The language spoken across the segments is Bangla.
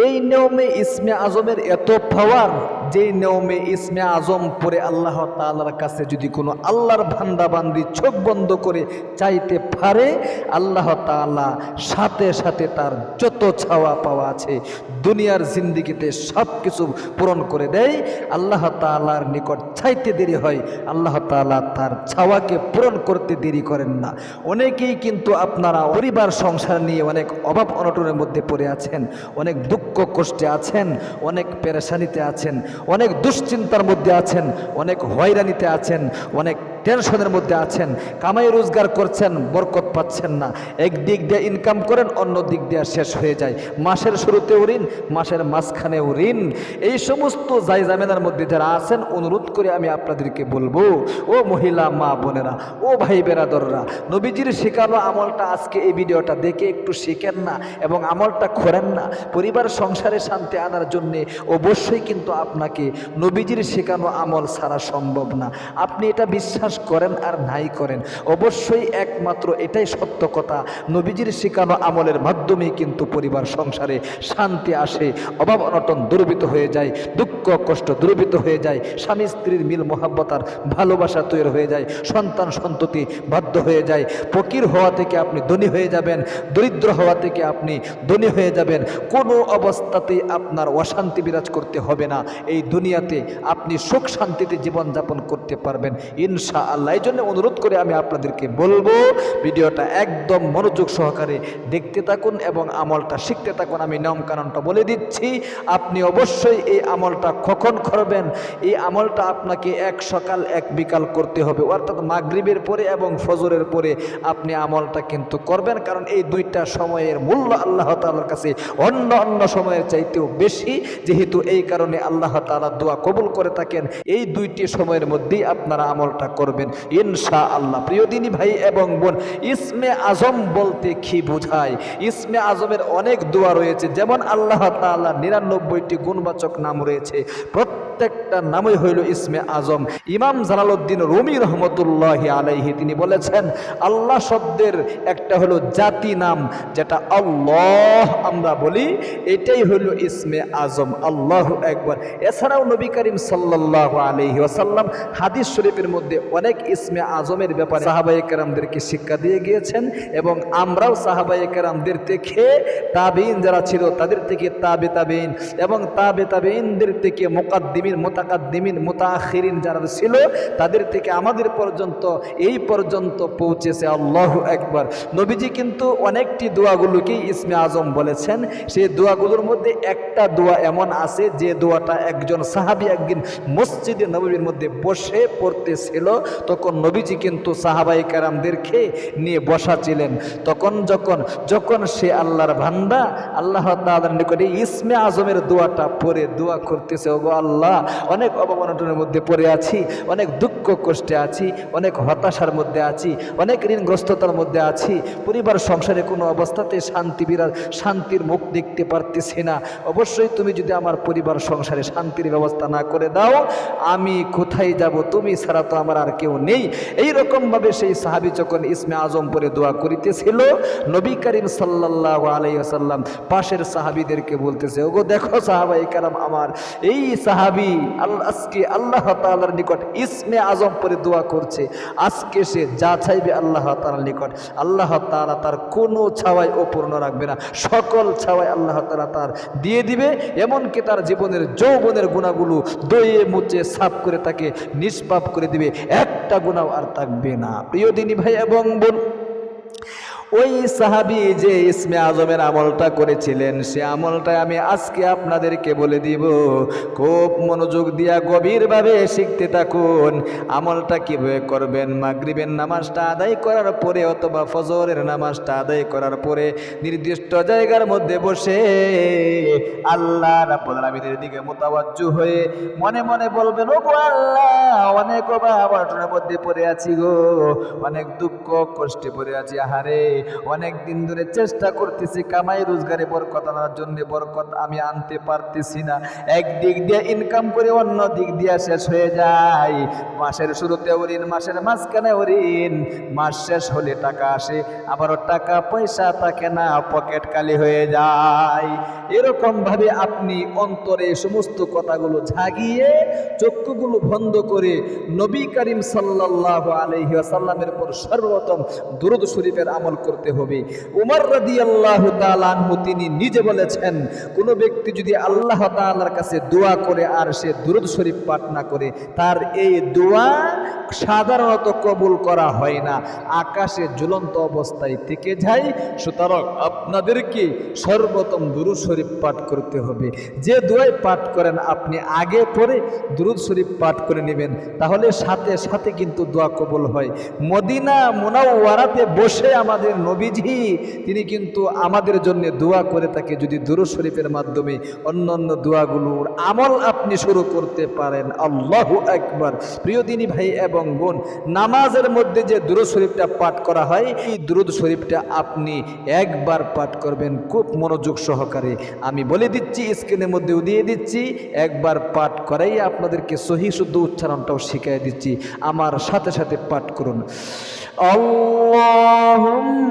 এই নিয়মে ইসমে আজমের এত পাওয়ার, যেই নিয়মে ইসমে আজম পরে আল্লাহ তাআলার কাছে যদি কোনো আল্লাহর ভান্ডাবান্দি চোখ বন্ধ করে চাইতে পারে, আল্লাহ তাআলা সাথে সাথে তার যত ছাওয়া পাওয়া আছে দুনিয়ার জিন্দিগিতে সব কিছু পূরণ করে দেয়। আল্লাহ তাআলার নিকট চাইতে দেরি হয়, আল্লাহ তাআলা তার ছাওয়াকে পূরণ করতে দেরি করেন না। অনেকেই কিন্তু আপনারা পরিবার, সংসার নিয়ে অনেক অভাব অনটনের মধ্যে পড়ে আছেন, অনেক দুঃখ কষ্টে আছেন অনেক পেরেশানিতে আছেন অনেক দুশ্চিন্তার মধ্যে আছেন অনেক হয়রানিতে আছেন অনেক টেনশনের মধ্যে আছেন, কামাই রোজগার করছেন, বরকত পাচ্ছেন না। এক দিক দিয়ে ইনকাম করেন, অন্য দিক দিয়ে শেষ হয়ে যায়। মাসের শুরুতেও ঋণ, মাসের মাঝখানেও ঋণ। এই সমস্ত জামেনার মধ্যে যারা আছেন, অনুরোধ করে আমি আপনাদেরকে বলব, ও মহিলা মা বোনেরা, ও ভাই বেরাদররা, নবীজির শেখানো আমলটা আজকে এই ভিডিওটা দেখে একটু শিখেন না এবং আমলটা করেন না। পরিবার সংসারে শান্তি আনার জন্যে অবশ্যই কিন্তু আপনাকে নবীজির শেখানো আমল ছাড়া সম্ভব না। আপনি এটা বিশ্বাস করেন আর নাই করেন। অবশ্যই একমাত্র এটাই সত্য কথা। নবীজির শেখানো আমলের মাধ্যমেই কিন্তু পরিবার সংসারে শান্তি আসে, অভাব অনটন দুর্বৃত হয়ে যায়, দুঃখ কষ্ট দুর্বৃত হয়ে যায়, স্বামী স্ত্রীর মিল মোহাব্বতার ভালোবাসা তৈরি হয়ে যায়, সন্তান সন্ততি বাধ্য হয়ে যায়, ফকির হওয়া থেকে আপনি ধনী হয়ে যাবেন, দরিদ্র হওয়া থেকে আপনি ধনী হয়ে যাবেন, কোনো অবস্থাতেই আপনার অশান্তি বিরাজ করতে হবে না। এই দুনিয়াতে আপনি সুখ শান্তিতে জীবনযাপন করতে পারবেন। ইনশা আল্লাহ এই জন্য অনুরোধ করে আমি আপনাদেরকে বলব, ভিডিওটা একদম মনোযোগ সহকারে দেখতে থাকুন এবং আমলটা শিখতে থাকুন। আমি নিয়মকানুনটা বলে দিচ্ছি, আপনি অবশ্যই এই আমলটা কখন করবেন, এই আমলটা আপনাকে এক সকাল, এক বিকাল করতে হবে। অর্থাৎ মাগরিবের পরে এবং ফজরের পরে আপনি আমলটা কিন্তু করবেন, কারণ এই দুইটা সময়ের মূল্য আল্লাহ তালার কাছে অন্য অন্য সময়ের চাইতেও বেশি। যেহেতু এই কারণে আল্লাহ তালা দোয়া কবুল করে থাকেন, এই দুইটি সময়ের মধ্যেই আপনারা আমলটা করবেন। ইনশা আল্লাহ প্রিয় দিনী ভাই এবং বোন, ইসমে আজম বলতে কি বোঝায়? ইসমে আজমের অনেক দোয়া রয়েছে। যেমন আল্লাহ তাল্লাহ নিরানব্বইটি গুণবাচক নাম রয়েছে। প্রত্যেকটা নামই হইল ইসমে আজম। ইমাম জালালউদ্দিন রুমি রহমতুল্লাহ আলাইহি, তিনি বলেছেন, আল্লাহ শব্দের একটা হলো জাতি নাম, যেটা আল্লাহ আমরা বলি, এটাই হলো ইসমে আজম। আল্লাহ একবার এছাড়াও নবী করিম সাল্লাহ আলহি ওয়াসাল্লাম হাদিস শরীফের মধ্যে অনেক ইসমে আজমের ব্যাপারে সাহাবাই কেরামদেরকে শিক্ষা দিয়ে গিয়েছেন, এবং আমরাও সাহাবাই কেরামদের থেকে তাবিন যারা ছিল, তাদের থেকে তাবে তাবিন এবং তাবে তাবিনদের থেকে মোকাদ্দিমিন মোতাকাদ্দিমিন মোতাখিরিন যারা ছিল, তাদের থেকে আমাদের পর্যন্ত, এই পর্যন্ত পৌঁছেছে আল্লাহ একবার নবীজি কিন্তু অনেকটি দোয়াগুলোকেই ইসমে আজম বলেছেন। সেই দোয়াগুলোর মধ্যে একটা দোয়া এমন আছে, যে দোয়াটা একজন সাহাবি একদিন মসজিদে নবীর মধ্যে বসে পড়তেছিল। তখন নবীজি কিন্তু সাহাবাই কারামদেরকে নিয়ে বসা ছিলেন তখন যখন যখন সে আল্লাহর ভান্ডা আল্লাহ তাআলার নিকটে ইসমে আজমের দোয়াটা পড়ে দোয়া করতেছে, ওগো আল্লাহ অনেক অবমাননের মধ্যে পড়ে আছি, অনেক দুঃখ কষ্টে আছি, অনেক হতাশার মধ্যে আছি, অনেক ঋণগ্রস্ততার মধ্যে আছি। পরিবার, সংসারে কোনো অবস্থাতে শান্তি বিরাজ শান্তির মুখ দেখতে পারতেছি না। অবশ্যই তুমি যদি আমার পরিবার, সংসারে শান্তির ব্যবস্থা না করে দাও, আমি কোথায় যাব? তুমি ছাড়া তো আমার আর কেউ নেই। এই রকমভাবে সেই সাহাবি যখন ইসমে আজম পরে দোয়া করিতেছিল, নবী করিম সাল্লাহ আলাইসাল্লাম পাশের সাহাবিদেরকে বলতেছে, ওগো দেখো সাহাবাই কারাম আমার, এই সাহাবি আল্লাহ, আজকে আল্লাহ তালার নিকট ইসমে আজম পরে দোয়া করছে। আজকে সে যা চাইবে আল্লাহ তাআলার নিকট। আল্লাহ তাআলা তার কোনো ছাওয়াই অপূর্ণ রাখবে না। সকল ছাওয়াই আল্লাহ তালা তার দিয়ে দিবে। এমনকি তার জীবনের যৌবনের গুণাগুলো দইয়ে মুচে সাফ করে তাকে নিষ্পাপ করে দিবে। একটা গুণাও আর থাকবে না। প্রিয় দিনী ভাই এবং বোন ওই সাহাবি যে ইসমে আজমের আমলটা করেছিলেন, সে আমলটা আমি আজকে আপনাদেরকে বলে দিব। খুব মনোযোগ দিয়া গভীরভাবে শিখতে থাকুন। আমলটা কীভাবে করবেন? মাগরিবের নামাজটা আদায় করার পরে অথবা ফজরের নামাজটা আদায় করার পরে নির্দিষ্ট জায়গার মধ্যে বসে আল্লাহ রাব্বুল দিকে মোতাবাজ্জু হয়ে মনে মনে বলবেন ও আল্লাহ, অনেক অভাব মধ্যে পড়ে আছি গো। অনেক দুঃখ, কষ্টে পড়ে আছি। আহারে অনেক দিন ধরে চেষ্টা করতেছি কামাই রোজগারে বরকত আনার জন্য, বরকত আমি আনতে পারতেছি না। এক দিক দিয়ে ইনকাম করে অন্য দিক দিয়ে শেষ হয়ে যায়। মাসের শুরুতে ঋণ মাসের মাঝখানে ঋণ মাস শেষ হলে টাকা আসে, আবারও টাকা, পয়সা থাকে না পকেট খালি হয়ে যায়। এরকম ভাবে আপনি অন্তরে সমস্ত কথাগুলো ঝাগিয়ে চক্ষুগুলো বন্ধ করে নবী করিম সাল্লাল্লাহু আলাইহি ওয়াসাল্লামের উপর সর্বপ্রথম দুরুদ শরীফের আমল করতে হবে। উমর রাদিয়াল্লাহু তাআলা আনহু তিনি নিজে বলেছেন, কোন ব্যক্তি যদি আল্লাহ তাআলার কাছে দোয়া করে আর সে দুরূদ শরীফ পাঠ না করে, তার এই দোয়া সাধারণত কবুল করা হয় না। আকাশে ঝুলন্ত অবস্থায় থেকে যায়। সুতরাং আপনাদেরকে সর্বপ্রথম দুরুদ শরীফ পাঠ করতে হবে। যে দোয়াই পাঠ করেন, আপনি আগে পরে দুরুদ শরীফ পাঠ করে নেবেন। তাহলে সাথে সাথে কিন্তু দোয়া কবুল হয়। মদিনা মোনাওয়ারাতে বসে আমাদের নবীজি তিনি কিন্তু আমাদের জন্য দোয়া করে থাকে যদি দুরুদ শরীফের মাধ্যমে অন্য অন্য দোয়াগুলোর আমল আপনি শুরু করতে পারেন আল্লাহ একবার প্রিয় দিনী ভাই এবং বোন নামাজের মধ্যে যে দুরুদ শরীফটা পাঠ করা হয় এই দুরুদ শরীফটা আপনি একবার পাঠ করবেন খুব মনোযোগ সহকারে আমি বলে দিচ্ছি স্ক্রিনের মধ্যেও দিয়ে দিচ্ছি একবার পাঠ করাই আপনাদেরকে সহি শুদ্ধ উচ্চারণটাও শিখিয়ে দিচ্ছি আমার সাথে সাথে পাঠ করুন اللهم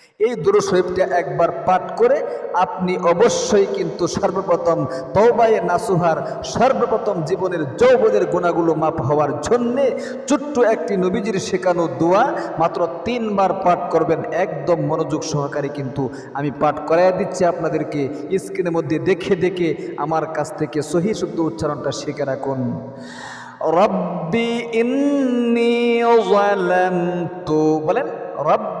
এই দুরূদ শরীফটা একবার পাঠ করে আপনি অবশ্যই কিন্তু সর্বপ্রথম তওবায়ে নাসুহার, সর্বপ্রথম জীবনের যৌবনের গুণাগুলো মাপ হওয়ার জন্যে ছোট্ট একটি নবীজির শেখানো দোয়া মাত্র তিনবার পাঠ করবেন। একদম মনোযোগ সহকারে কিন্তু আমি পাঠ করাইয়া দিচ্ছি আপনাদেরকে। স্ক্রিনের মধ্যে দেখে দেখে আমার কাছ থেকে সহি শুদ্ধ উচ্চারণটা শিখে রাখুন। রব্বি ইন্নি বলেন, রব্বি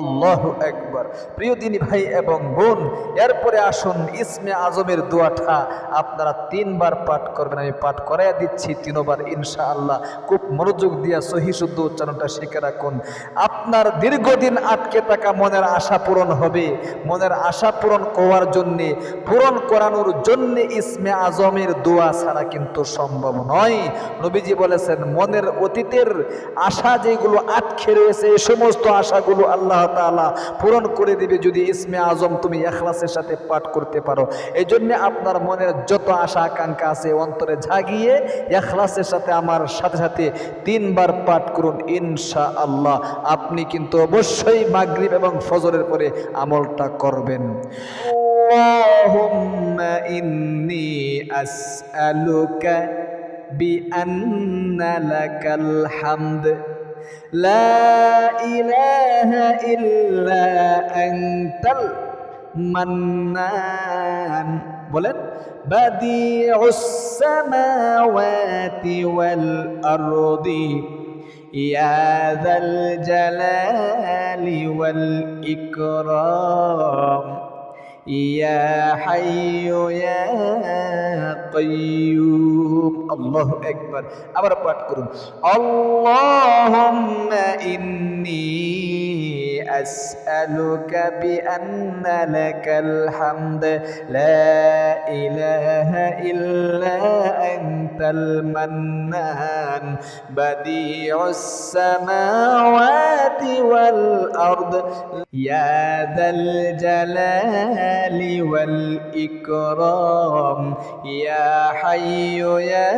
আল্লাহ একবার প্রিয় দিনী ভাই এবং বোন, এরপরে আসুন ইসমে আজমের দোয়াটা আপনারা তিনবার পাঠ করবেন, আমি পাঠ করাইয়া দিচ্ছি তিনবার ইনশা আল্লাহ খুব মনোযোগ দিয়া সহি শুদ্ধ উচ্চারণটা শিখে রাখুন। আপনার দীর্ঘদিন আটকে থাকা মনের আশা পূরণ হবে। মনের আশা পূরণ করার জন্যে, পূরণ করানোর জন্যে ইসমে আজমের দোয়া ছাড়া কিন্তু সম্ভব নয়। নবীজি বলেছেন, মনের অতীতের আশা যেগুলো আটকে রয়েছে এই সমস্ত আশাগুলো আল্লাহ তাআলা পূরণ করে দিবে যদি ইসমে আজম তুমি এখলাসের সাথে পাঠ করতে পারো এই জন্যে আপনার মনের যত আশা আকাঙ্ক্ষা আছে অন্তরে জাগিয়ে এখলাসের সাথে আমার সাথে সাথে তিনবার পাঠ করুন ইনশা আল্লাহ আপনি কিন্তু অবশ্যই মাগরিব এবং ফজরের পরে আমলটা করবেন اللهم إني أسألك بأن لك الحمد لا إله إلا أنت المنان বলেন بديع السماوات والأرض يا ذا الجلال والإكرام يا حي يا قيوم الله أكبر আবার পাঠ করুন اللهم إني أسألك بأن لك الحمد لا إله إلا أنت المنان بديع السماوات والأرض يا ذا الجلال والإكرام يا حي يا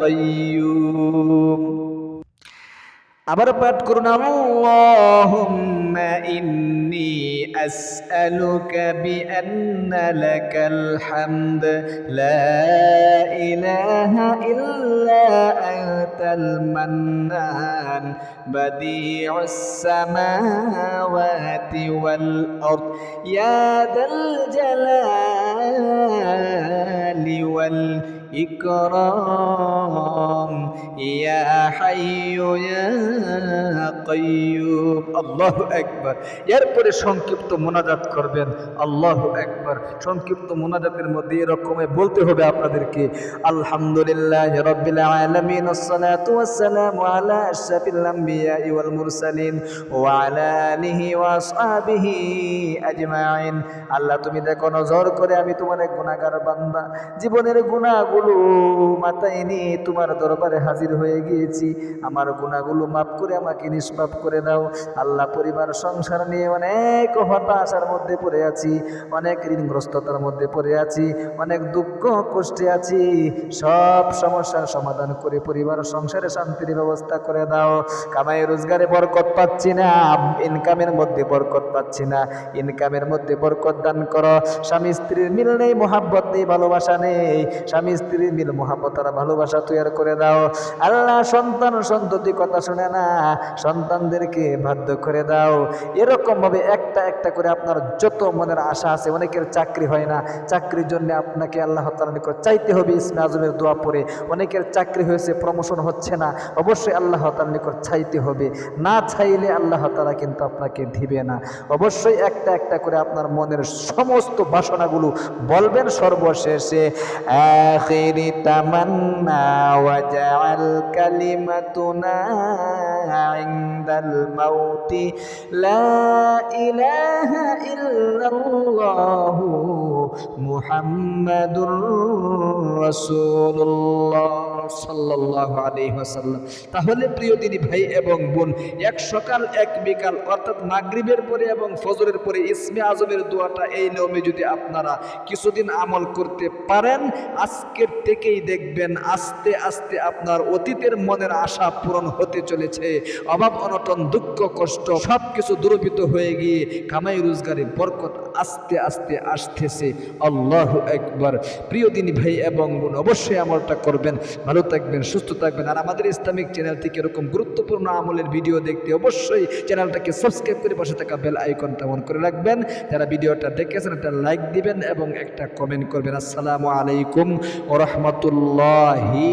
قيوم আবার পাঠ করুন আল্লাহুম্মা إني أسألك بأن لك الحمد. لا إله إلا أنت المنان. بديع السماوات والأرض. يا ذا الجلال والإكرام. ইকরাম, ইয়া হাইয়ু, ইয়া কাইয়ুম। আল্লাহু আকবার। এরপরে সংক্ষিপ্ত মোনাজাত করবেন। আল্লাহু আকবার। সংক্ষিপ্ত মোনাজাতের মধ্যে এরকমে বলতে হবে আপনাদেরকে, আলহামদুলিল্লাহ রাব্বিল আলামিন, আসসালাতু ওয়াসসালামু আলা আশরাফিল আমবিয়া ওয়াল মুরসালিন ওয়া আলা আলিহি ওয়া আসহাবিহি আজমাইন। আল্লাহ, তুমি দেখো নজর করে আমি তোমার এক গুনাহগার বান্দা। জীবনের গুনাহগুলো মাথায় নিয়ে তোমার দরবারে হাজির হয়ে গিয়েছি। আমার গুনাহগুলো মাফ করে আমাকে নিষ্পাপ করে দাও। আল্লাহ পরিবার সংসার নিয়ে অনেক হতাশার মধ্যে পড়ে আছি, অনেক ঋণগ্রস্ততার মধ্যে পড়ে আছি, অনেক দুঃখ কষ্টে আছি। সব সমস্যার সমাধান করে পরিবার সংসারে শান্তির ব্যবস্থা করে দাও। কামাই রোজগারে বরকত পাচ্ছি না ইনকামের মধ্যে বরকত পাচ্ছি না। ইনকামের মধ্যে বরকত দান করো। স্বামী স্ত্রীর মিল নেই, মোহাব্বত নেই, ভালোবাসা নেই। স্বামী স্ত্রীর মিল ভালোবাসা তৈরি করে দাও। আল্লাহ সন্তান সন্ততি কথা শুনে না, সন্তানদেরকে বাধ্য করে দাও। এরকম ভাবে একটা একটা করে আপনার যত মনের আশা আছে, অনেকের চাকরি হয় না। চাকরির জন্য আপনাকে আল্লাহ তাআলার নিকট চাইতে হবে, ইসমে আজমের দোয়া পড়ে। অনেকের চাকরি হয়েছে প্রমোশন হচ্ছে না, অবশ্যই আল্লাহ তাআলার নিকট চাইতে হবে। না চাইলে আল্লাহ তাআলা কিন্তু আপনাকে দিবে না। অবশ্যই একটা একটা করে আপনার মনের সমস্ত বাসনাগুলো বলবেন সর্বশেষে। আখিরি তামান্না ওয়াজআল কালিমাতুনা ইনদাল মাউতি লা ইলাহা ইল্লাল্লাহু মুহাম্মাদুর রাসূলুল্লাহ সাল্লাল্লাহু তাহলে প্রিয় দিনী ভাই এবং বোন, এক সকাল, এক বিকাল, অর্থাৎ মাগরিবের পরে এবং ফজরের পরে ইসমে আজমের দোয়াটা এই নিয়মে যদি আপনারা কিছুদিন আমল করতে পারেন, আজকের থেকেই দেখবেন আস্তে আস্তে আপনার অতীতের মনের আশা পূরণ হতে চলেছে। অভাব, অনটন, দুঃখ, কষ্ট সব কিছু হয়ে গিয়ে কামাই রোজগারে বরকত আস্তে আস্তে আসতেছে। আল্লাহ একবার প্রিয় দিনী ভাই এবং বোন, অবশ্যই আমলটা করবেন, ভালো থাকবেন, সুস্থ থাকবেন। আর আমাদের ইসলামিক চ্যানেল থেকে এরকম গুরুত্বপূর্ণ আমলের ভিডিও দেখতে অবশ্যই চ্যানেলটাকে সাবস্ক্রাইব করে বসে থাকা বেল আইকনটা অন করে রাখবেন। যারা ভিডিওটা দেখেছেন, একটা লাইক দিবেন এবং একটা কমেন্ট করবেন। আসসালামু আলাইকুম ও রহমতুল্লাহি